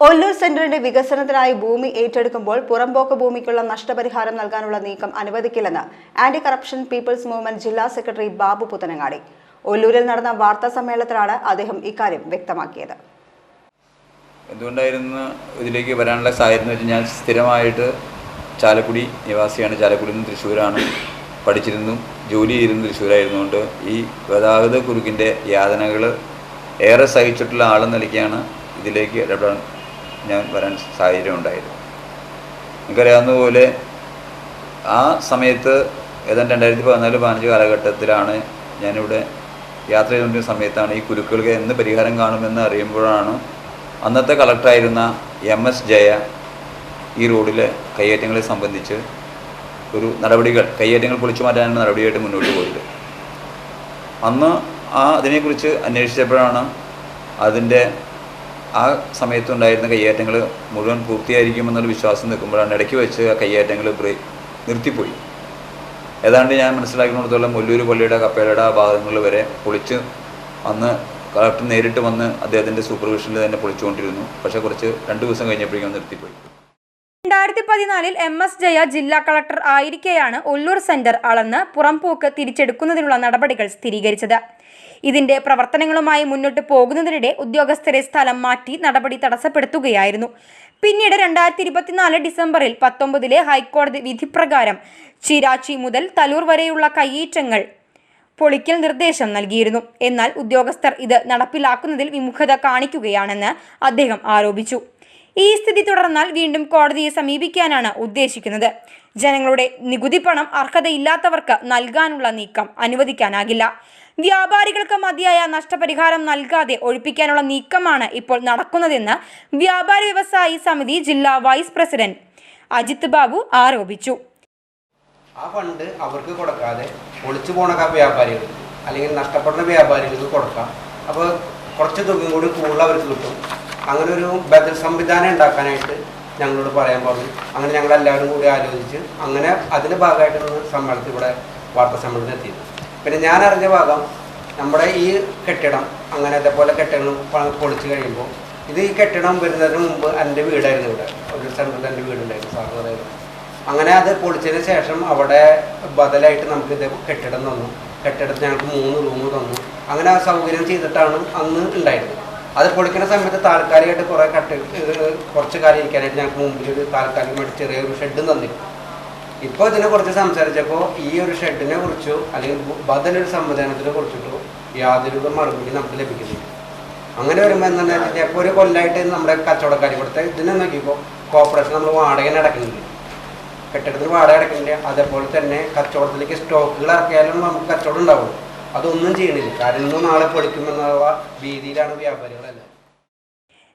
ഒല്ലൂർ സെന്ററിന്റെ വികസനത്തിനായി ഭൂമി ഏറ്റെടുക്കുമ്പോൾ പുറമ്പോക്ക് ഭൂമിക്കുള്ള നഷ്ടപരിഹാരം നൽകാനുള്ള നീക്കം അനുവദിക്കില്ലെന്ന് ആന്റി കറപ്ഷൻ പീപ്പിൾസ് മൂവ്മെന്റ് ജില്ലാ സെക്രട്ടറി ബാബു പുത്തനങ്ങാടി. ഒല്ലൂരിൽ നടന്ന വാർത്താ സമ്മേളനത്തിലാണ് അദ്ദേഹം ഇക്കാര്യം വ്യക്തമാക്കിയത്. എന്തുകൊണ്ടായിരുന്നു ഇതിലേക്ക് വരാനുള്ള സാഹചര്യം വെച്ചാൽ ഞാൻ സ്ഥിരമായിട്ട് ചാലക്കുടി നിവാസിയാണ്. ചാലക്കുടിയിൽ നിന്ന് തൃശ്ശൂരാണ് പഠിച്ചിരുന്നു. ജോലി ചെയ്തിരുന്നു തൃശ്ശൂരായിരുന്നുകൊണ്ട് ഈ ഗതാഗത കുരുക്കിന്റെ യാതനകൾ ഏറെ സഹിച്ചിട്ടുള്ള ആളെന്ന നിലയ്ക്കാണ് ഇതിലേക്ക് ഇടപെടാൻ ഞാൻ വരാൻ സാഹചര്യം ഉണ്ടായിരുന്നു. എനിക്കറിയാവുന്നതുപോലെ പോലെ ആ സമയത്ത് ഏതാണ്ട് രണ്ടായിരത്തി പതിനാല് പതിനഞ്ച് കാലഘട്ടത്തിലാണ് ഞാനിവിടെ യാത്ര ചെയ്തുകൊണ്ടിരുന്ന സമയത്താണ് ഈ കുരുക്കൾക്ക് എന്ന് പരിഹാരം കാണുമെന്ന് അറിയുമ്പോഴാണ് അന്നത്തെ കളക്ടറായിരുന്ന എം എസ് ജയ ഈ റോഡിലെ കയ്യേറ്റങ്ങളെ സംബന്ധിച്ച് ഒരു നടപടികൾ കയ്യേറ്റങ്ങൾ പൊളിച്ചു മാറ്റാനുള്ള നടപടിയായിട്ട് മുന്നോട്ട് പോയത്. അന്ന് ആ അതിനെക്കുറിച്ച് അന്വേഷിച്ചപ്പോഴാണ് അതിന്റെ ആ സമയത്തുണ്ടായിരുന്ന കയ്യേറ്റങ്ങൾ മുഴുവൻ പൂർത്തിയായിരിക്കുമെന്നൊരു വിശ്വാസം നിൽക്കുമ്പോഴാണ് ഇടയ്ക്ക് വെച്ച് ആ കയ്യേറ്റങ്ങൾ ബ്രേക്ക് നിർത്തിപ്പോയി. ഏതാണ്ട് ഞാൻ മനസ്സിലാക്കുന്നിടത്തോളം മുല്ലൂർ പള്ളിയുടെ കപ്പേലയുടെ ആ ഭാഗങ്ങൾ വരെ പൊളിച്ച് അന്ന് കളക്ടർ നേരിട്ട് വന്ന് അദ്ദേഹത്തിന്റെ സൂപ്പർവിഷനിൽ തന്നെ പൊളിച്ചുകൊണ്ടിരുന്നു. പക്ഷേ കുറച്ച് രണ്ട് ദിവസം കഴിഞ്ഞപ്പോഴേക്കും നിർത്തിപ്പോയി. പതിനാലിൽ എം എസ് ജയ ജില്ലാ കളക്ടർ ആയിരിക്കെയാണ് ഒല്ലൂർ സെന്റർ അളന്ന് പുറംപോക്ക് തിരിച്ചെടുക്കുന്നതിനുള്ള നടപടികൾ സ്ഥിരീകരിച്ചത്. ഇതിന്റെ പ്രവർത്തനങ്ങളുമായി മുന്നോട്ട് പോകുന്നതിനിടെ ഉദ്യോഗസ്ഥരെ സ്ഥലം മാറ്റി നടപടി തടസ്സപ്പെടുത്തുകയായിരുന്നു. പിന്നീട് രണ്ടായിരത്തി ഇരുപത്തിനാല് ഡിസംബറിൽ പത്തൊമ്പതിലെ ഹൈക്കോടതി വിധിപ്രകാരം ചിരാച്ചി മുതൽ തലൂർ വരെയുള്ള കയ്യേറ്റങ്ങൾ പൊളിക്കൽ നിർദ്ദേശം നൽകിയിരുന്നു. എന്നാൽ ഉദ്യോഗസ്ഥർ ഇത് നടപ്പിലാക്കുന്നതിൽ വിമുഖത കാണിക്കുകയാണെന്ന് അദ്ദേഹം ആരോപിച്ചു. ഈ സ്ഥിതി തുടർന്നാൽ വീണ്ടും കോടതിയെ സമീപിക്കാനാണ് ഉദ്ദേശിക്കുന്നത്. ജനങ്ങളുടെ നികുതി പണം അർഹതയില്ലാത്തവർക്ക് നൽകാനുള്ള നീക്കം അനുവദിക്കാനാകില്ല. വ്യാപാരികൾക്ക് മതിയായ നഷ്ടപരിഹാരം നൽകാതെ ഒഴിപ്പിക്കാനുള്ള നീക്കമാണ് ഇപ്പോൾ നടക്കുന്നതെന്ന് വ്യാപാരി വ്യവസായി സമിതി ജില്ലാ വൈസ് പ്രസിഡന്റ് അജിത് ബാബു ആരോപിച്ചു. ആ ഫണ്ട് അവർക്ക് കൊടുക്കാതെ ഒളിച്ചു പോണ വ്യാപാരികൾ അല്ലെങ്കിൽ നഷ്ടപ്പെടുന്ന വ്യാപാരികൾക്ക് കൊടുക്കാം. അപ്പോൾ കുറച്ച് തുകയും കൂടി കൂടുതൽ അവർക്ക് കിട്ടും. അങ്ങനെ ഒരു ബദൽ സംവിധാനം ഉണ്ടാക്കാനായിട്ട് ഞങ്ങളോട് പറയാൻ പറഞ്ഞു. അങ്ങനെ ഞങ്ങൾ എല്ലാവരും കൂടി ആലോചിച്ച് അങ്ങനെ അതിന്റെ ഭാഗമായിട്ടാണ് സമ്മേളനത്തിൽ ഇവിടെ വാർത്താ സമ്മേളനത്തിൽ എത്തിയത്. പിന്നെ ഞാൻ അറിഞ്ഞ ഭാഗം നമ്മുടെ ഈ കെട്ടിടം അങ്ങനെ അതേപോലെ കെട്ടിടങ്ങൾ പൊളിച്ചു കഴിയുമ്പോൾ ഇത് ഈ കെട്ടിടം വരുന്നതിന് മുമ്പ് എന്റെ വീടായിരുന്നു ഇവിടെ. ഒരു സെന്ററിൽ എന്റെ വീടുണ്ടായിരുന്നു സാറിന് അങ്ങനെ അത് പൊളിച്ചതിന് ശേഷം അവിടെ ബദലായിട്ട് നമുക്ക് ഇത് കെട്ടിടം തന്നു. കെട്ടിടത്തിന് ഞങ്ങൾക്ക് മൂന്ന് റൂം തന്നു. അങ്ങനെ ആ സൗകര്യം ചെയ്തിട്ടാണ് അന്ന് ഉണ്ടായിരുന്നത്. അത് പൊളിക്കുന്ന സമയത്ത് താൽക്കാലികമായിട്ട് കുറേ കട്ട് കുറച്ച് കാലം ഇരിക്കാനായിട്ട് ഞങ്ങൾക്ക് മുമ്പിൽ ഒരു താൽക്കാലികമായിട്ട് ചെറിയൊരു ഷെഡും തന്നിരുന്നു. ഇപ്പോൾ ഇതിനെ കുറിച്ച് സംസാരിച്ചപ്പോൾ ഈ ഒരു ഷെഡിനെ കുറിച്ചോ അല്ലെങ്കിൽ ബദലൊരു സംവിധാനത്തിനെ കുറിച്ചിട്ടോ യാതൊരു മറുപടി നമുക്ക് ലഭിക്കുന്നില്ല. അങ്ങനെ വരുമ്പോൾ എന്താണെന്ന് വെച്ചാൽ ഇപ്പോൾ ഒരു കൊല്ലമായിട്ട് നമ്മുടെ കച്ചവടക്കാർ ഇവിടുത്തെ ഇതിനെ നോക്കിയപ്പോൾ കോർപ്പറേഷൻ നമ്മൾ വാടക അടക്കുന്നില്ല കെട്ടിടത്തിന് വാടക അടക്കുന്നില്ല അതേപോലെ തന്നെ കച്ചവടത്തിലേക്ക് സ്റ്റോക്കുകൾ ഇറക്കിയാലും നമുക്ക് കച്ചവടം ഉണ്ടാവും അതൊന്നും ചെയ്യണില്ല. കാരണം ഇന്നും നാളെ പൊളിക്കുമെന്നുള്ള രീതിയിലാണ് വ്യാപാരികളെല്ലാം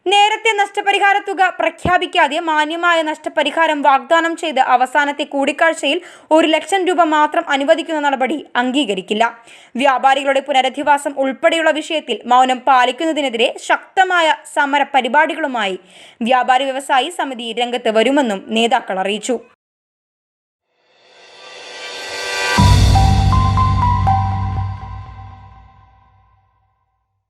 നേരത്തെ നഷ്ടപരിഹാര തുക പ്രഖ്യാപിക്കാതെ മാന്യമായ നഷ്ടപരിഹാരം വാഗ്ദാനം ചെയ്ത് അവസാനത്തെ കൂടിക്കാഴ്ചയിൽ ഒരു ലക്ഷം രൂപ മാത്രം അനുവദിക്കുന്ന നടപടി അംഗീകരിക്കില്ല. വ്യാപാരികളുടെ പുനരധിവാസം ഉൾപ്പെടെയുള്ള വിഷയത്തിൽ മൗനം പാലിക്കുന്നതിനെതിരെ ശക്തമായ സമര പരിപാടികളുമായി വ്യാപാരി വ്യവസായി സമിതി രംഗത്ത് വരുമെന്നും നേതാക്കൾ അറിയിച്ചു.